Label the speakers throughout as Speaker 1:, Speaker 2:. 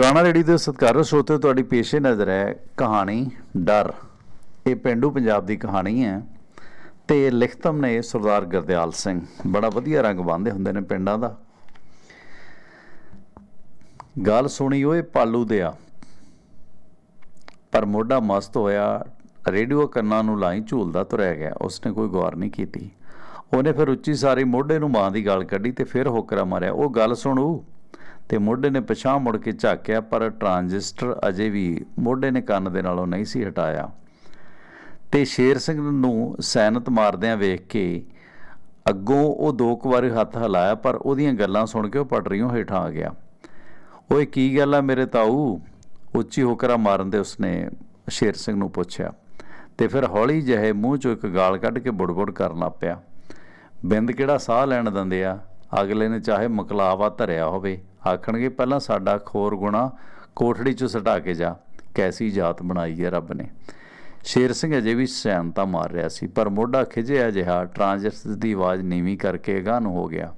Speaker 1: ਦੀਵਾਨਾ ready ਦੇ ਸਤਿਕਾਰਯੋਗ ਸਰੋਤੇ ਤੁਹਾਡੀ ਪੇਸ਼ੇ ਨਜ਼ਰ ਹੈ। ਕਹਾਣੀ, ਡਰ। ਇਹ ਪਿੰਡੂ ਪੰਜਾਬ ਦੀ ਕਹਾਣੀ ਹੈ ਤੇ ਲਿਖਤਮ ਨੇ ਸਰਦਾਰ ਗੁਰਦਿਆਲ ਸਿੰਘ। ਬੜਾ ਵਧੀਆ ਰੰਗ ਬੰਨ੍ਹਦੇ ਹੁੰਦੇ ਨੇ ਪਿੰਡਾਂ ਦਾ। ਗੱਲ ਸੁਣੀ ਓਏ ਪਾਲੂ ਦਿਆ। ਪਰ ਮੋਢਾ ਮਸਤ ਹੋਇਆ, ਰੇਡੀਓ ਕੰਨਾਂ ਨੂੰ ਲਾਈ ਝੂਲਦਾ ਤੁਰਿਆ ਗਿਆ। ਉਸਨੇ ਕੋਈ ਗੌਰ ਨਹੀਂ ਕੀਤੀ। ਉਹਨੇ ਫਿਰ ਉੱਚੀ ਸਾਰੀ ਮੋਢੇ ਨੂੰ ਮਾਂ ਦੀ ਗਾਲ ਕੱਢੀ ਤੇ ਫਿਰ ਹੋਕਰਾ ਮਾਰਿਆ, ਉਹ ਗੱਲ ਸੁਣੂ? ਤੇ ਮੋਢੇ ਨੇ ਪਿਛਾਂਹ ਮੁੜ ਕੇ ਝਾਕਿਆ, ਪਰ ਟਰਾਂਜਿਸਟਰ ਅਜੇ ਵੀ ਮੋਢੇ ਨੇ ਕੰਨ ਦੇ ਨਾਲੋਂ ਨਹੀਂ ਸੀ ਹਟਾਇਆ। ਤੇ ਸ਼ੇਰ ਸਿੰਘ ਨੂੰ ਸੈਨਤ ਮਾਰਦਿਆਂ ਵੇਖ ਕੇ ਅੱਗੋਂ ਉਹ ਦੋ ਕੁ ਵਾਰੀ ਹੱਥ ਹਿਲਾਇਆ, ਪਰ ਉਹਦੀਆਂ ਗੱਲਾਂ ਸੁਣ ਕੇ ਉਹ ਪਟਰੀਓਂ ਹੇਠਾਂ ਆ ਗਿਆ। ਓਏ, ਕੀ ਗੱਲ ਆ ਮੇਰੇ ਤਾਊ? ਉੱਚੀ ਹੋਕਰਾ ਮਾਰਨ ਦੇ ਉਸਨੇ ਸ਼ੇਰ ਸਿੰਘ ਨੂੰ ਪੁੱਛਿਆ। ਤੇ ਫਿਰ ਹੌਲੀ ਜਿਹੇ ਮੂੰਹ ਚੋਂ ਇੱਕ ਗਾਲ ਕੱਢ ਕੇ ਬੁੜਬੁੜ ਕਰਨ ਲੱਗ ਪਿਆ। ਬਿੰਦ ਕਿਹੜਾ ਸਾਹ ਲੈਣ ਦਿੰਦੇ ਆ? ਅਗਲੇ ਨੇ ਚਾਹੇ ਮਕਲਾਵਾ ਧਰਿਆ ਹੋਵੇ। ਆਖਣਗੇ, ਪਹਿਲਾਂ ਸਾਡਾ ਖੋਰ ਗੁਣਾ ਕੋਠੜੀ 'ਚ ਸਟਾ ਕੇ ਜਾ। ਕੈਸੀ ਜਾਤ ਬਣਾਈ ਹੈ ਰੱਬ ਨੇ? ਸ਼ੇਰ ਸਿੰਘ ਅਜੇ ਵੀ ਸਿਆਣਤਾ ਮਾਰ ਰਿਹਾ ਸੀ, ਪਰ ਮੋਢਾ ਖਿਜਿਆ ਜਿਹਾ ਟਰਾਂਜਿਸਟਰ ਦੀ ਆਵਾਜ਼ ਨੀਵੀਂ ਕਰਕੇ ਅਗਾਂਹ ਨੂੰ ਹੋ ਗਿਆ।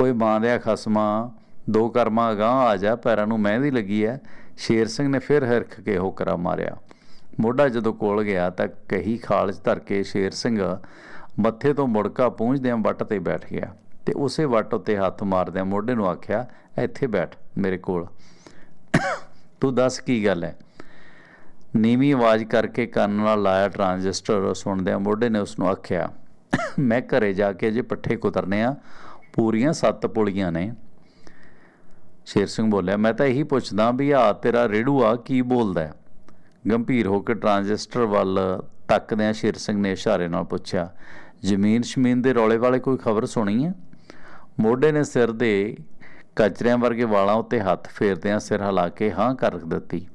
Speaker 1: ਓਏ ਮਾਂ ਦੇ ਖਸਮਾਂ, ਦੋ ਕਰਮਾਂ ਅਗਾਂਹ ਆ ਜਾ, ਪੈਰਾਂ ਨੂੰ ਮਹਿੰਦੀ ਲੱਗੀ ਐ। ਸ਼ੇਰ ਸਿੰਘ ਨੇ ਫਿਰ ਹਿਰਖ ਕੇ ਹੋਕਰਾ ਮਾਰਿਆ। ਮੋਢਾ ਜਦੋਂ ਕੋਲ ਗਿਆ ਤਾਂ ਕਹੀ ਖਾਲਜ ਧਰ ਕੇ ਸ਼ੇਰ ਸਿੰਘ ਮੱਥੇ ਤੋਂ ਮੁੜਕਾ ਪੂੰਝਦਿਆਂ ਵੱਟ ਤੇ ਬੈਠ ਗਿਆ। ਤੇ ਉਸੇ ਵੱਟ ਉੱਤੇ ਹੱਥ ਮਾਰਦਿਆਂ ਮੋਢੇ ਨੂੰ ਆਖਿਆ, ਇੱਥੇ ਬੈਠ ਮੇਰੇ ਕੋਲ। ਤੂੰ ਦੱਸ ਕੀ ਗੱਲ ਹੈ ਨੀਵੀਂ ਆਵਾਜ਼ ਕਰਕੇ ਕੰਨ ਨਾਲ ਲਾਇਆ ਟਰਾਂਜਿਸਟਰ। ਸੁਣਦਿਆਂ ਮੋਢੇ ਨੇ ਉਸ ਨੂੰ ਆਖਿਆ, ਮੈਂ ਘਰੇ ਜਾ ਕੇ ਜੇ ਪੱਠੇ ਕੁਤਰਨੇ ਆ। ਪੂਰੀਆਂ ਸੱਤ ਪੁਲੀਆਂ ਨੇ। ਸ਼ੇਰ ਸਿੰਘ ਬੋਲਿਆ, ਮੈਂ ਤਾਂ ਇਹੀ ਪੁੱਛਦਾ ਵੀ ਆ ਤੇਰਾ ਰੇੜੂ ਆ ਕੀ ਬੋਲਦਾ ਗੰਭੀਰ ਹੋ ਕੇ ਟਰਾਂਜਿਸਟਰ ਵੱਲ ਤੱਕਦਿਆਂ ਸ਼ੇਰ ਸਿੰਘ ਨੇ ਇਸ਼ਾਰੇ ਨਾਲ ਪੁੱਛਿਆ ਜ਼ਮੀਨ ਸ਼ਮੀਨ ਦੇ ਰੌਲੇ ਵਾਲੇ ਕੋਈ ਖਬਰ ਸੁਣੀ ਹੈ ਮੋਢੇ ਨੇ ਸਿਰ ਦੇ ਕਚਰਿਆਂ ਵਰਗੇ ਵਾਲਾਂ ਉੱਤੇ ਹੱਥ ਫੇਰਦਿਆਂ ਸਿਰ ਹਿਲਾ ਕੇ ਹਾਂ ਕਰ ਦਿੱਤੀ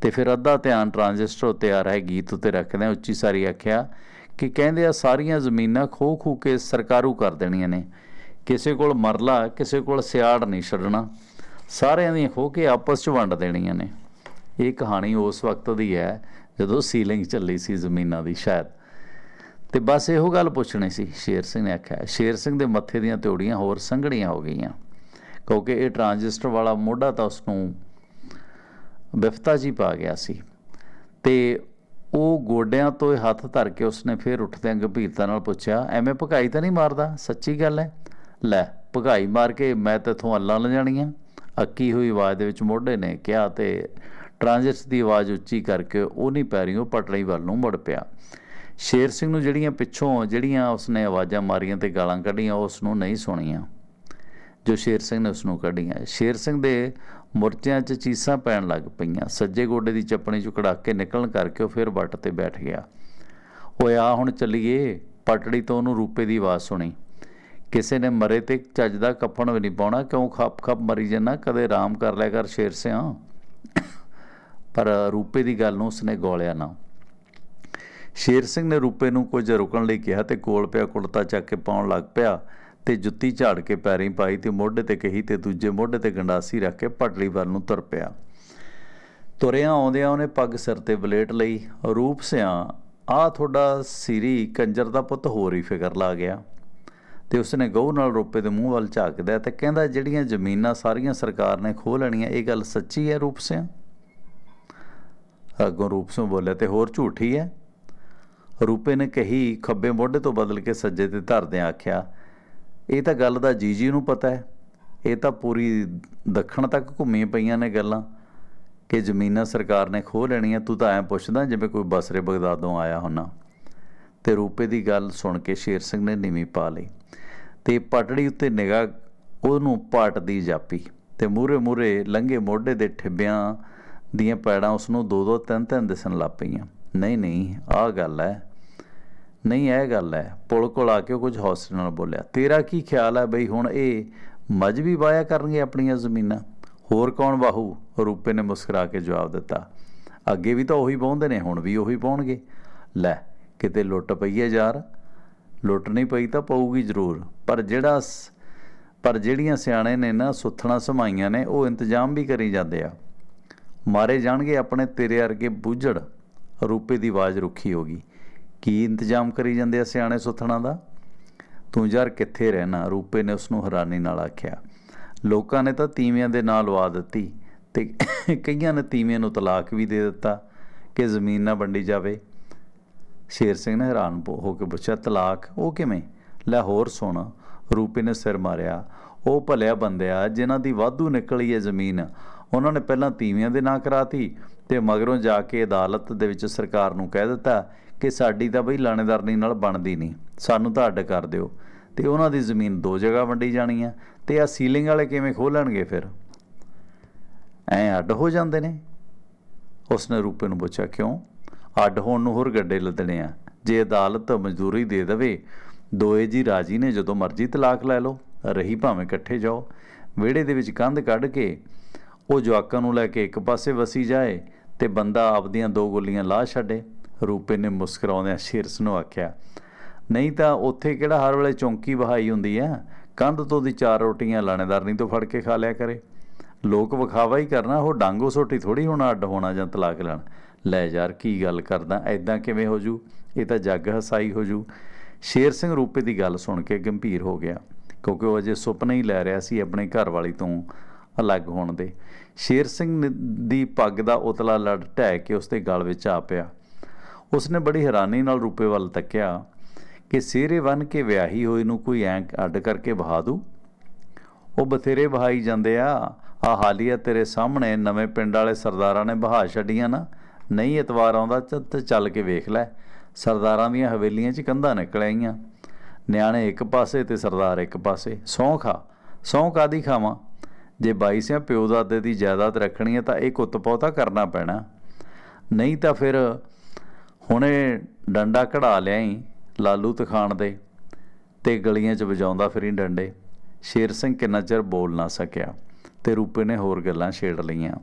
Speaker 1: ਤੇ ਫਿਰ ਅੱਧਾ ਧਿਆਨ ਟਰਾਂਜਿਸਟਰ ਉੱਤੇ ਆ ਰਹੇ ਗੀਤ ਉੱਤੇ ਰੱਖਦਿਆਂ ਉੱਚੀ ਸਾਰੀ ਆਖਿਆ ਕਿ ਕਹਿੰਦੇ ਆ, ਸਾਰੀਆਂ ਜ਼ਮੀਨਾਂ ਖੋ ਖੂ ਕੇ ਸਰਕਾਰੂ ਕਰ ਦੇਣੀਆਂ ਨੇ। ਕਿਸੇ ਕੋਲ ਮਰਲਾ, ਕਿਸੇ ਕੋਲ ਸਿਆੜ ਨਹੀਂ ਛੱਡਣਾ। ਸਾਰਿਆਂ ਦੀਆਂ ਖੋ ਕੇ ਆਪਸ 'ਚ ਵੰਡ ਦੇਣੀਆਂ ਨੇ। ਇਹ ਕਹਾਣੀ ਉਸ ਵਕਤ ਦੀ ਹੈ ਜਦੋਂ ਸੀਲਿੰਗ ਚੱਲੀ ਸੀ ਜ਼ਮੀਨਾਂ ਦੀ, ਸ਼ਾਇਦ। ਤੇ ਬਸ ਇਹੋ ਗੱਲ ਪੁੱਛਣੀ ਸੀ, ਸ਼ੇਰ ਸਿੰਘ ਨੇ ਆਖਿਆ, ਸ਼ੇਰ ਸਿੰਘ ਦੇ ਮੱਥੇ ਦੀਆਂ ਤਿਉੜੀਆਂ ਹੋਰ ਸੰਘਣੀਆਂ ਹੋ ਗਈਆਂ, ਕਿਉਂਕਿ ਇਹ ਟਰਾਂਜਿਸਟਰ ਵਾਲਾ ਮੋਢਾ ਤਾਂ ਉਸ ਨੂੰ ਵਿਫਤਾ ਜੀ ਪਾ ਗਿਆ ਸੀ ਤੇ ਉਹ ਗੋਡਿਆਂ ਤੋਂ ਹੱਥ ਧਰ ਕੇ ਉਸਨੇ ਫੇਰ ਉੱਠਦਿਆਂ ਗੰਭੀਰਤਾ ਨਾਲ ਪੁੱਛਿਆ, ਐਵੇਂ ਭਗਾਈ ਤਾਂ ਨਹੀਂ ਮਾਰਦਾ? ਸੱਚੀ ਗੱਲ ਹੈ? ਲੈ, ਭਗਾਈ ਮਾਰ ਕੇ ਮੈਂ ਤੇਥੋਂ ਅੱਲਾਂ ਲੈ ਜਾਣੀਆਂ ਅੱਕੀ ਹੋਈ ਆਵਾਜ਼ ਦੇ ਵਿੱਚ ਮੋਢੇ ਨੇ ਕਿਹਾ ਤੇ ਟਰਾਂਜਿਸਟਰ ਦੀ ਆਵਾਜ਼ ਉੱਚੀ ਕਰਕੇ ਉਹ ਨਹੀਂ ਪੈਰੀਓ ਪਟੜੀ ਵੱਲ ਨੂੰ ਮੁੜ ਪਿਆ। ਸ਼ੇਰ ਸਿੰਘ ਨੂੰ ਜਿਹੜੀਆਂ ਪਿੱਛੋਂ, ਜਿਹੜੀਆਂ ਉਸਨੇ ਆਵਾਜ਼ਾਂ ਮਾਰੀਆਂ ਤੇ ਗਾਲਾਂ ਕੱਢੀਆਂ, ਉਹ ਉਸ ਨੂੰ ਨਹੀਂ ਸੁਣੀਆਂ। ਜੋ ਸ਼ੇਰ ਸਿੰਘ ਨੇ ਉਸ ਨੂੰ ਕੱਢੀਆਂ। ਸ਼ੇਰ ਸਿੰਘ ਦੇ ਮੁਰਚਿਆਂ 'ਚ ਚੀਸਾਂ ਪੈਣ ਲੱਗ ਪਈਆਂ। ਸੱਜੇ ਗੋਡੇ ਦੀ ਚੱਪਣੀ 'ਚੋਂ ਕੜਾਕੇ ਨਿਕਲਣ ਕਰਕੇ ਉਹ ਫਿਰ ਵੱਟ ਤੇ ਬੈਠ ਗਿਆ। ਓਏ, ਆ ਹੁਣ ਚੱਲੀਏ। ਪਟੜੀ ਤੋਂ ਉਹਨੂੰ ਰੂਪੇ ਦੀ ਆਵਾਜ਼ ਸੁਣੀ। ਕਿਸੇ ਨੇ ਮਰੇ ਤੇ ਚੱਜ ਦਾ ਕਫਨ ਵੀ ਨਹੀਂ ਪਾਉਣਾ। ਕਿਉਂ ਖੱਪ ਖੱਪ ਮਰੀ ਜੰਨਾ? ਕਦੇ ਆਰਾਮ ਕਰ ਲਿਆ ਕਰ ਸ਼ੇਰ ਸਿਆਂ। ਪਰ ਰੂਪੇ ਦੀ ਗੱਲ ਨੂੰ ਉਸਨੇ ਗੋਲਿਆ ਨਾ। ਸ਼ੇਰ ਸਿੰਘ ਨੇ ਰੂਪੇ ਨੂੰ ਕੁਝ ਰੁਕਣ ਲਈ ਕਿਹਾ ਤੇ ਕੋਲ ਪਿਆ ਕੁੜਤਾ ਚੱਕ ਕੇ ਪਾਉਣ ਲੱਗ ਪਿਆ ਤੇ ਜੁੱਤੀ ਝਾੜ ਕੇ ਪੈਰੀਂ ਪਾਈ ਤੇ ਮੋਢੇ ਤੇ ਕਹੀ ਤੇ ਦੂਜੇ ਮੋਢੇ ਤੇ ਗੰਡਾਸੀ ਰੱਖ ਕੇ ਪਟੜੀ ਵੱਲ ਨੂੰ ਤੁਰ ਪਿਆ। ਤੁਰਿਆਂ ਆਉਂਦਿਆਂ ਉਹਨੇ ਪੱਗ ਸਿਰ ਤੇ ਬਲੇਟ ਲਈ, ਰੂਪ ਸਿਆਂ, ਆ ਤੁਹਾਡਾ ਸਿਰੀ ਕੰਜਰ ਦਾ ਪੁੱਤ ਹੋਰ ਹੀ ਫਿਕਰ ਲਾ ਗਿਆ। ਤੇ ਉਸਨੇ ਗਊ ਨਾਲ ਰੋਪੇ ਦੇ ਮੂੰਹ ਵੱਲ ਝਾਕਦਾ ਤੇ ਕਹਿੰਦਾ, ਜਿਹੜੀਆਂ ਜ਼ਮੀਨਾਂ ਸਾਰੀਆਂ ਸਰਕਾਰ ਨੇ ਖੋਹ ਲੈਣੀਆਂ, ਇਹ ਗੱਲ ਸੱਚੀ ਹੈ ਰੂਪ ਸਿਆਂ? ਅੱਗੋਂ ਰੂਪ ਸਿੰਘ ਬੋਲਿਆ, ਤੇ ਹੋਰ ਝੂਠੀ ਹੈ? ਰੂਪੇ ਨੇ ਕਹੀ, ਖੱਬੇ ਮੋਢੇ ਤੋਂ ਬਦਲ ਕੇ ਸੱਜੇ ਤੇ ਧਰਦਿਆਂ ਆਖਿਆ, ਇਹ ਤਾਂ ਗੱਲ ਦਾ ਜੀਜੀ ਨੂੰ ਪਤਾ ਹੈ। ਇਹ ਤਾਂ ਪੂਰੀ ਦੱਖਣ ਤੱਕ ਘੁੰਮੀਆਂ ਪਈਆਂ ਨੇ ਗੱਲਾਂ। ਕਿ ਜ਼ਮੀਨਾਂ ਸਰਕਾਰ ਨੇ ਖੋਹ ਲੈਣੀਆਂ, ਤੂੰ ਤਾਂ ਐਂ ਪੁੱਛਦਾ ਜਿਵੇਂ ਕੋਈ ਬਸਰੇ ਬਗਦਾਦੋਂ ਆਇਆ ਹੁੰਨਾ ਤੇ ਰੂਪੇ ਦੀ ਗੱਲ ਸੁਣ ਕੇ ਸ਼ੇਰ ਸਿੰਘ ਨੇ ਨੀਵੀਂ ਪਾ ਲਈ। ਤੇ ਪਟੜੀ ਉੱਤੇ ਨਿਗਾਹ ਉਹਨੂੰ ਪਾਟਦੀ ਜਾਪੀ ਤੇ ਮੂਰੇ ਮੂਰੇ ਲੰਘੇ ਮੋਢੇ ਦੇ ਠਿੱਬਿਆਂ ਦੀਆਂ ਪੈੜਾਂ ਉਸ ਨੂੰ ਦੋ ਦੋ ਤਿੰਨ ਤਿੰਨ ਦਿਸਣ ਲੱਗ ਪਈਆਂ। ਨਹੀਂ ਨਹੀਂ ਆਹ ਗੱਲ ਹੈ। ਨਹੀਂ, ਇਹ ਗੱਲ ਹੈ। ਪੁਲ ਕੋਲ ਆ ਕੇ ਉਹ ਕੁਝ ਹੌਸਲੇ ਨਾਲ ਬੋਲਿਆ, ਤੇਰਾ ਕੀ ਖਿਆਲ ਹੈ ਬਈ ਹੁਣ ਇਹ ਮਜਬੀ ਵਾਇਆ ਕਰਨਗੇ ਆਪਣੀਆਂ ਜ਼ਮੀਨਾਂ? ਹੋਰ ਕੌਣ ਬਾਹੂ? ਰੂਪੇ ਨੇ ਮੁਸਕਰਾ ਕੇ ਜਵਾਬ ਦਿੱਤਾ। ਅੱਗੇ ਵੀ ਤਾਂ ਉਹੀ ਪਾਉਂਦੇ ਨੇ, ਹੁਣ ਵੀ ਉਹੀ ਪਾਉਣਗੇ ਲੈ, ਕਿਤੇ ਲੁੱਟ ਪਈ ਹੈ ਯਾਰ। ਲੁੱਟ ਨਹੀਂ ਪਈ ਤਾਂ ਪਊਗੀ ਜ਼ਰੂਰ, ਪਰ ਜਿਹੜਾ ਸ- ਪਰ ਜਿਹੜੀਆਂ ਸਿਆਣੇ ਨੇ ਨਾ, ਸੁੱਥਣਾ ਸਮਾਈਆਂ ਨੇ, ਉਹ ਇੰਤਜ਼ਾਮ ਵੀ ਕਰੀ ਜਾਂਦੇ ਆ। ਮਾਰੇ ਜਾਣਗੇ ਆਪਣੇ ਤੇਰੇ ਵਰਗੇ ਬੁੱਝੜ। ਰੂਪੇ ਦੀ ਆਵਾਜ਼ ਰੁੱਖੀ ਹੋ ਗਈ। ਕੀ ਇੰਤਜ਼ਾਮ ਕਰੀ ਜਾਂਦੇ ਆ ਸਿਆਣੇ ਸੁੱਥਣਾ ਦਾ? ਤੂੰ ਯਾਰ ਕਿੱਥੇ ਰਹਿਣਾ? ਰੂਪੇ ਨੇ ਉਸ ਨੂੰ ਹੈਰਾਨੀ ਨਾਲ ਆਖਿਆ। ਲੋਕਾਂ ਨੇ ਤਾਂ ਤੀਵਿਆਂ ਦੇ ਨਾਲ ਲਵਾ ਦਿੱਤੀ ਤੇ ਕਈਆਂ ਨੇ ਤੀਵੀਆਂ ਨੂੰ ਤਲਾਕ ਵੀ ਦੇ ਦਿੱਤਾ ਕਿ ਜ਼ਮੀਨ ਨਾ ਵੰਡੀ ਜਾਵੇ। ਸ਼ੇਰ ਸਿੰਘ ਨੇ ਹੈਰਾਨ ਹੋ ਕੇ ਪੁੱਛਿਆ, ਤਲਾਕ? ਉਹ ਕਿਵੇਂ? ਲੈ ਹੋਰ ਸੁਣ। ਰੂਪੇ ਨੇ ਸਿਰ ਮਾਰਿਆ। ਉਹ ਭਲਿਆ ਬੰਦਿਆ ਜਿਨ੍ਹਾਂ ਦੀ ਵਾਧੂ ਨਿਕਲੀ ਹੈ ਜ਼ਮੀਨ। ਉਹਨਾਂ ਨੇ ਪਹਿਲਾਂ ਤੀਵੀਆਂ ਦੇ ਨਾਂ ਕਰਾਤੀ ਤੇ ਮਗਰੋਂ ਜਾ ਕੇ ਅਦਾਲਤ ਦੇ ਵਿੱਚ ਸਰਕਾਰ ਨੂੰ ਕਹਿ ਦਿੱਤਾ ਕਿ ਸਾਡੀ ਤਾਂ ਬਈ ਲਾਣੇਦਾਰਨੀ ਨਾਲ ਬਣਦੀ ਨਹੀਂ। ਸਾਨੂੰ ਤਾਂ ਅੱਡ ਕਰ ਦਿਓ। ਤੇ ਉਹਨਾਂ ਦੀ ਜ਼ਮੀਨ ਦੋ ਜਗ੍ਹਾ ਵੰਡੀ ਜਾਣੀ ਆ। ਤੇ ਆ ਸੀਲਿੰਗ ਵਾਲੇ ਕਿਵੇਂ ਖੋਲਣਗੇ ਫਿਰ? ਐ ਅੱਡ ਹੋ ਜਾਂਦੇ ਨੇ? ਉਸਨੇ ਰੂਪੇ ਨੂੰ ਪੁੱਛਿਆ, ਕਿਉਂ? ਅੱਡ ਹੋਣ ਨੂੰ ਹੋਰ ਗੱਡੇ ਲੱਦਣੇ ਆ। ਜੇ ਅਦਾਲਤ ਮਜ਼ਦੂਰੀ ਦੇ ਦੇਵੇ, ਦੋਏ ਜੀ ਰਾਜੀ ਨੇ ਜਦੋਂ ਮਰਜ਼ੀ ਤਲਾਕ ਲੈ ਲਓ। ਰਹੀ ਭਾਵੇਂ ਇਕੱਠੇ ਜਾਓ। ਵਿਹੜੇ ਦੇ ਵਿੱਚ ਕੰਧ ਕੱਢ ਕੇ ਉਹ ਜਵਾਕਾਂ ਨੂੰ ਲੈ ਕੇ ਇੱਕ ਪਾਸੇ ਵਸੀ ਜਾਏ ਤੇ ਬੰਦਾ ਆਪਦੀਆਂ ਦੋ ਗੋਲੀਆਂ ਲਾਹ ਛੱਡੇ। ਰੂਪੇ ਨੇ ਮੁਸਕਰਾਉਂਦਿਆਂ ਸ਼ੇਰਸ ਨੂੰ ਆਖਿਆ, ਨਹੀਂ ਤਾਂ ਉੱਥੇ ਕਿਹੜਾ ਹਰ ਵੇਲੇ ਚੌਂਕੀ ਬਹਾਈ ਹੁੰਦੀ ਆ ਕੰਧ ਤੋਂ ਦੀ ਚਾਰ ਰੋਟੀਆਂ ਲਾਣੇਦਾਰਨੀ ਤੋਂ ਫੜ ਕੇ ਖਾ ਲਿਆ ਕਰੇ। ਲੋਕ ਵਿਖਾਵਾ ਹੀ ਕਰਨਾ, ਉਹ ਡਾਂਗੋ ਸੋਟੀ ਥੋੜੀ ਹੋਣਾ, ਅੱਡ ਹੋਣਾ ਜਾਂ ਤਲਾਕ ਲੈਣ। ਲੈ ਯਾਰ, ਕੀ ਗੱਲ ਕਰਦਾ? ਐਦਾਂ ਕਿਵੇਂ ਹੋ ਜੂ? ਇਹ ਤਾਂ ਜੱਗ ਹਸਾਈ ਹੋ ਜੂ। ਸ਼ੇਰ ਸਿੰਘ ਰੂਪੇ ਦੀ ਗੱਲ ਸੁਣ ਕੇ ਗੰਭੀਰ ਹੋ ਗਿਆ, ਕਿਉਂਕਿ ਉਹ ਅਜੇ ਸੁਪਨਾ ਹੀ ਲੈ ਰਿਹਾ ਸੀ ਆਪਣੇ ਘਰ ਵਾਲੀ ਤੋਂ ਅਲੱਗ ਹੋਣ ਦੇ। ਸ਼ੇਰ ਸਿੰਘ ਨੇ- ਦੀ ਪੱਗ ਦਾ ਉਤਲਾ ਲੜ ਢਹਿ ਕੇ ਉਸਦੇ ਗਲ ਵਿੱਚ ਆ ਪਿਆ। ਉਸਨੇ ਬੜੀ ਹੈਰਾਨੀ ਨਾਲ ਰੂਪੇ ਵੱਲ ਤੱਕਿਆ ਕਿ ਸਿਹਰੇ ਬਨ ਕੇ ਵਿਆਹੀ ਹੋਈ ਨੂੰ ਕੋਈ ਐਂ ਅੱਡ ਕਰਕੇ ਬਹਾ ਦੂ? ਉਹ ਬਥੇਰੇ ਬਹਾਈ ਜਾਂਦੇ ਆ। ਆ ਹਾਲੀਆ ਤੇਰੇ ਸਾਹਮਣੇ ਨਵੇਂ ਪਿੰਡ ਵਾਲੇ ਸਰਦਾਰਾਂ ਨੇ ਬਹਾ ਛੱਡੀਆਂ ਨਾ। ਨਹੀਂ ਇਤਵਾਰ ਆਉਂਦਾ ਤੇ ਚੱਲ ਕੇ ਵੇਖ ਲੈ। ਸਰਦਾਰਾਂ ਦੀਆਂ ਹਵੇਲੀਆਂ 'ਚ ਕੰਧਾਂ ਨਿਕਲ ਆਈਆਂ। ਨਿਆਣੇ ਇੱਕ ਪਾਸੇ ਤੇ ਸਰਦਾਰ ਇੱਕ ਪਾਸੇ। ਸਹੁੰ ਖਾ। ਸਹੁੰ ਕਾਦੀ ਖਾਵਾਂ? ਜੇ ਬਾਈ ਸਿਆਂ ਪਿਓ ਦਾਦੇ ਦੀ ਜਾਇਦਾਦ ਰੱਖਣੀ ਹੈ ਤਾਂ ਇਹ ਕੁੱਤ ਪੌਤਾ ਕਰਨਾ ਪੈਣਾ। ਨਹੀਂ ਤਾਂ ਫਿਰ ਹੁਣੇ ਡੰਡਾ ਕਢਾ ਲਿਆਈ ਲਾਲੂ ਤਖਾਣ ਦੇ, ਤੇ ਗਲੀਆਂ 'ਚ ਵਜਾਉਂਦਾ ਫਿਰੀ ਡੰਡੇ। ਸ਼ੇਰ ਸਿੰਘ ਕਿੰਨਾ ਚਿਰ ਬੋਲ ਨਾ ਸਕਿਆ, ਤੇ ਰੂਪੇ ਨੇ ਹੋਰ ਗੱਲਾਂ ਛੇੜ ਲਈਆਂ।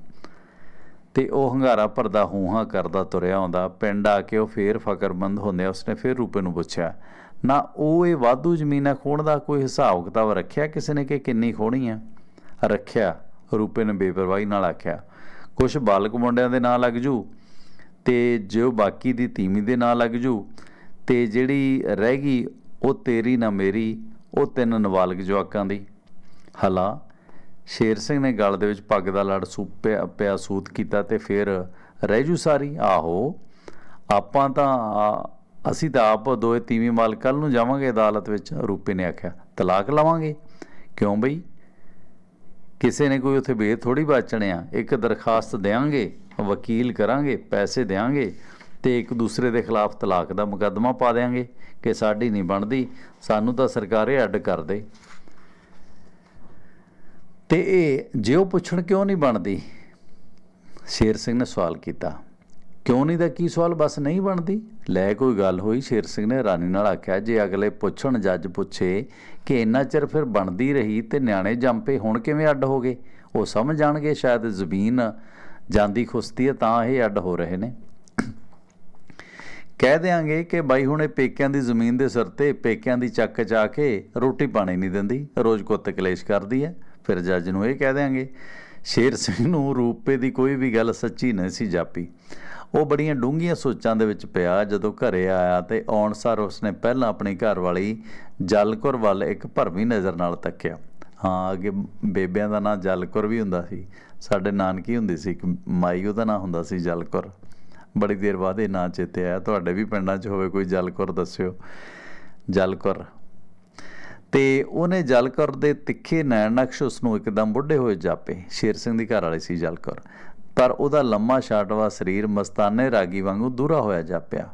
Speaker 1: ਤੇ ਉਹ ਹੰਗਾਰਾ ਭਰਦਾ ਹੂਹਾਂ ਕਰਦਾ ਤੁਰਿਆ ਆਉਂਦਾ, ਪਿੰਡ ਆ ਕੇ ਉਹ ਫੇਰ ਫਕਰਮੰਦ ਹੁੰਦੇ ਉਸਨੇ ਫੇਰ ਰੂਪੇ ਨੂੰ ਪੁੱਛਿਆ, ਨਾ ਉਹ ਇਹ ਵਾਧੂ ਜ਼ਮੀਨਾਂ ਖੋਣ ਦਾ ਕੋਈ ਹਿਸਾਬ ਕਿਤਾਬ ਰੱਖਿਆ ਕਿਸੇ ਨੇ ਕਿ ਕਿੰਨੀ ਖੋਣੀ ਆ? ਰੱਖਿਆ, ਰੂਪੇ ਨੇ ਬੇਪਰਵਾਹੀ ਨਾਲ ਆਖਿਆ ਕੁਝ ਬਾਲਕ ਮੁੰਡਿਆਂ ਦੇ ਨਾਂ ਲੱਗ ਜੂ? ਤੇ ਜੋ ਬਾਕੀ ਦੀ ਤੀਮੀ ਦੇ ਨਾਂ ਲੱਗ ਜੂ, ਤੇ ਜਿਹੜੀ ਰਹਿ ਗਈ, ਉਹ ਤੇਰੀ ਨਾ ਮੇਰੀ, ਉਹ ਤਿੰਨ ਨਵਾਲਕ ਜਵਾਕਾਂ ਦੀ। ਹਲਾ, ਸ਼ੇਰ ਸਿੰਘ ਨੇ ਗਲ ਦੇ ਵਿੱਚ ਪੱਗ ਦਾ ਲੜ ਸੂਪਿਆ ਪਿਆ ਸੂਤ ਕੀਤਾ ਤੇ ਫਿਰ ਰਹਿ ਜੂ ਸਾਰੀ? ਆਹੋ, ਆਪਾਂ ਤਾਂ ਅਸੀਂ ਤਾਂ ਆਪ ਦੋਏ ਤੀਵੀਂ ਮਾਲ ਕੱਲ ਨੂੰ ਜਾਵਾਂਗੇ ਅਦਾਲਤ ਵਿੱਚ, ਰੂਪੇ ਨੇ ਆਖਿਆ। ਤਲਾਕ ਲਵਾਂਗੇ? ਕਿਉਂ ਬਈ? ਕਿਸੇ ਨੇ ਕੋਈ ਉੱਥੇ ਬੇਦ ਥੋੜੀ ਬਾਚਣਿਆ ਇੱਕ ਦਰਖਾਸਤ ਦੇਾਂਗੇ ਵਕੀਲ ਕਰਾਂਗੇ, ਪੈਸੇ ਦੇਾਂਗੇ ਤੇ ਇੱਕ ਦੂਸਰੇ ਦੇ ਖਿਲਾਫ ਤਲਾਕ ਦਾ ਮੁਕੱਦਮਾ ਪਾ ਦੇਾਂਗੇ ਕਿ ਸਾਡੀ ਨਹੀਂ ਬਣਦੀ, ਸਾਨੂੰ ਤਾਂ ਸਰਕਾਰੇ ਅੱਡ ਕਰ ਦੇ। ਤੇ ਇਹ ਜੇ ਉਹ ਪੁੱਛਣ ਕਿਉਂ ਨਹੀਂ ਬਣਦੀ? ਸ਼ੇਰ ਸਿੰਘ ਨੇ ਸਵਾਲ ਕੀਤਾ। ਕਿਉਂ ਨਹੀਂ ਦਾ ਕੀ ਸਵਾਲ? ਬਸ ਨਹੀਂ ਬਣਦੀ। ਲੈ ਕੋਈ ਗੱਲ ਹੋਈ, ਸ਼ੇਰ ਸਿੰਘ ਨੇ ਰਾਣੀ ਨਾਲ ਆਖਿਆ, ਜੇ ਅਗਲੇ ਪੁੱਛਣ ਜੱਜ ਪੁੱਛੇ ਕਿ ਇੰਨਾ ਚਿਰ ਫਿਰ ਬਣਦੀ ਰਹੀ ਤੇ ਨਿਆਣੇ ਜੰਪੇ ਹੁਣ ਕਿਵੇਂ ਅੱਡ ਹੋ ਗਏ, ਉਹ ਸਮਝ ਜਾਣਗੇ, ਸ਼ਾਇਦ ਜ਼ਮੀਨ ਜਾਂਦੀ ਖੁਸਤੀ ਹੈ, ਤਾਂ ਇਹ ਅੱਡ ਹੋ ਰਹੇ ਨੇ। ਕਹਿ ਦਿਆਂਗੇ ਕਿ ਬਾਈ ਹੁਣੇ ਪੇਕਿਆਂ ਦੀ ਜ਼ਮੀਨ ਦੇ ਸਿਰ ਤੇ ਪੇਕਿਆਂ ਦੀ ਚੱਕ ਚਾ ਕੇ ਰੋਟੀ ਪਾਣੀ ਨਹੀਂ ਦਿੰਦੀ, ਰੋਜ਼ ਕੁੱਤ ਕਲੇਸ਼ ਕਰਦੀ ਹੈ। ਫਿਰ ਜੱਜ ਨੂੰ ਇਹ ਕਹਿ ਦਿਆਂਗੇ, ਸ਼ੇਰ ਸਿੰਘ ਨੂੰ ਰੂਪੇ ਦੀ ਕੋਈ ਵੀ ਗੱਲ ਸੱਚੀ ਨਹੀਂ ਸੀ ਜਾਪੀ। ਉਹ ਬੜੀਆਂ ਡੂੰਘੀਆਂ ਸੋਚਾਂ ਦੇ ਵਿੱਚ ਪਿਆ, ਜਦੋਂ ਘਰੇ ਆਇਆ ਤੇ ਆਉਣ ਸਾਰ ਉਸਨੇ ਪਹਿਲਾਂ ਆਪਣੀ ਘਰ ਵਾਲੀ ਜਲਕੁਰ ਵੱਲ ਇੱਕ ਭਰਵੀਂ ਨਜ਼ਰ ਨਾਲ ਤੱਕਿਆ। ਹਾਂ, ਅੱਗੇ ਬੇਬਿਆਂ ਦਾ ਨਾਂ ਜਲਕੁਰ ਵੀ ਹੁੰਦਾ ਸੀ। ਸਾਡੇ ਨਾਨਕੀ ਹੁੰਦੀ ਸੀ, ਇੱਕ ਮਾਈ ਉਹਦਾ ਨਾਂ ਹੁੰਦਾ ਸੀ ਜਲਕੁਰ। ਬੜੀ ਦੇਰ ਬਾਅਦ ਇਹ ਨਾਂ ਚੇਤੇ ਆਇਆ। ਤੁਹਾਡੇ ਵੀ ਪਿੰਡਾਂ 'ਚ ਹੋਵੇ ਕੋਈ ਜਲਕੁਰ, ਦੱਸਿਓ। ਜਲਕੁਰ। ਤੇ ਉਹਨੇ ਜਲਕੌਰ ਦੇ ਤਿੱਖੇ ਨੈਣ ਨਕਸ਼ ਉਸ ਨੂੰ ਇੱਕਦਮ ਬੁੱਢੇ ਹੋਏ ਜਾਪੇ। ਸ਼ੇਰ ਸਿੰਘ ਦੀ ਘਰ ਵਾਲੀ ਸੀ ਜਲਕੌਰ। ਪਰ ਉਹਦਾ ਲੰਮਾ ਛਾਟਵਾ ਸਰੀਰ ਮਸਤਾਨੇ ਰਾਗੀ ਵਾਂਗੂ ਦੂਰਾ ਹੋਇਆ ਜਾਪਿਆ।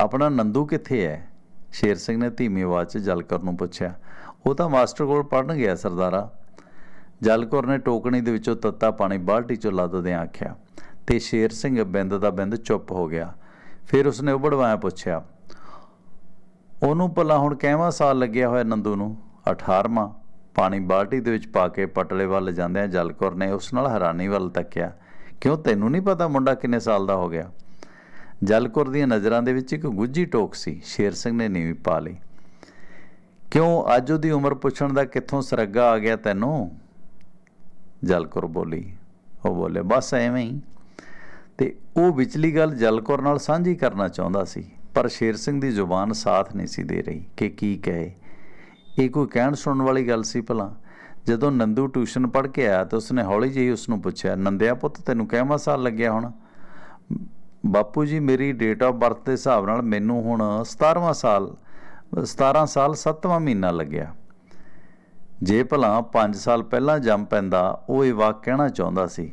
Speaker 1: ਆਪਣਾ ਨੰਦੂ ਕਿੱਥੇ ਹੈ ਸ਼ੇਰ ਸਿੰਘ ਨੇ ਧੀਮੀ ਆਵਾਜ਼ 'ਚ ਜਲਕੌਰ ਨੂੰ ਪੁੱਛਿਆ। ਉਹ ਤਾਂ ਮਾਸਟਰ ਕੋਲ ਪੜਨ ਗਿਆ ਸਰਦਾਰਾ। ਜਲਕੌਰ ਨੇ ਟੋਕਣੀ ਦੇ ਵਿੱਚੋਂ ਤੱਤਾ ਪਾਣੀ ਬਾਲਟੀ 'ਚੋਂ ਲੱਦਦਿਆਂ ਆਖਿਆ ਤੇ ਸ਼ੇਰ ਸਿੰਘ ਬਿੰਦ ਦਾ ਬਿੰਦ ਚੁੱਪ ਹੋ ਗਿਆ। ਫਿਰ ਉਸਨੇ ਉਬੜਵਾਇਆ ਪੁੱਛਿਆ, ਉਹਨੂੰ ਭਲਾ ਹੁਣ ਕਿੰਨਵਾਂ ਸਾਲ ਲੱਗਿਆ ਹੋਇਆ ਨੰਦੂ ਨੂੰ? 18ਵਾਂ ਪਾਣੀ ਬਾਲਟੀ ਦੇ ਵਿੱਚ ਪਾ ਕੇ ਪਟਲੇ ਵੱਲ ਜਾਂਦਿਆਂ ਜਲਕੌਰ ਨੇ ਉਸ ਨਾਲ ਹੈਰਾਨੀ ਵੱਲ ਤੱਕਿਆ, ਕਿਉਂ ਤੈਨੂੰ ਨਹੀਂ ਪਤਾ ਮੁੰਡਾ ਕਿੰਨੇ ਸਾਲ ਦਾ ਹੋ ਗਿਆ? ਜਲਕੌਰ ਦੀਆਂ ਨਜ਼ਰਾਂ ਦੇ ਵਿੱਚ ਇੱਕ ਗੁੱਝੀ ਟੋਕ ਸੀ। ਸ਼ੇਰ ਸਿੰਘ ਨੇ ਨੀਵੀਂ ਪਾ ਲਈ। ਕਿਉਂ ਅੱਜ ਉਹਦੀ ਉਮਰ ਪੁੱਛਣ ਦਾ ਕਿੱਥੋਂ ਸਰੱਗਾ ਆ ਗਿਆ ਤੈਨੂੰ? ਜਲਕੌਰ ਬੋਲੀ। ਉਹ ਬੋਲੇ, ਬਸ ਐਵੇਂ ਹੀ। ਤੇ ਉਹ ਵਿਚਲੀ ਗੱਲ ਜਲਕੌਰ ਨਾਲ ਸਾਂਝੀ ਕਰਨਾ ਚਾਹੁੰਦਾ ਸੀ, ਪਰ ਸ਼ੇਰ ਸਿੰਘ ਦੀ ਜ਼ੁਬਾਨ ਸਾਥ ਨਹੀਂ ਸੀ ਦੇ ਰਹੀ ਕਿ ਕੀ ਕਹੇ। ਇਹ ਕੋਈ ਕਹਿਣ ਸੁਣਨ ਵਾਲੀ ਗੱਲ ਸੀ ਭਲਾ। ਜਦੋਂ ਨੰਦੂ ਟਿਊਸ਼ਨ ਪੜ੍ਹ ਕੇ ਆਇਆ ਤਾਂ ਉਸਨੇ ਹੌਲੀ ਜਿਹੀ ਉਸ ਨੂੰ ਪੁੱਛਿਆ, ਨੰਦਿਆ ਪੁੱਤ, ਤੈਨੂੰ ਕਿੰਨਾ ਸਾਲ ਲੱਗਿਆ ਹੁਣ? ਬਾਪੂ ਜੀ, ਮੇਰੀ ਡੇਟ ਆਫ ਬਰਥ ਦੇ ਹਿਸਾਬ ਨਾਲ ਮੈਨੂੰ ਹੁਣ 17ਵਾਂ ਸਾਲ 17 ਸਾਲ 7ਵਾਂ ਮਹੀਨਾ ਲੱਗਿਆ। ਜੇ ਭਲਾ 5 ਸਾਲ ਪਹਿਲਾਂ ਜੰਮ ਪੈਂਦਾ, ਉਹ ਇਹ ਵਾਕ ਕਹਿਣਾ ਚਾਹੁੰਦਾ ਸੀ,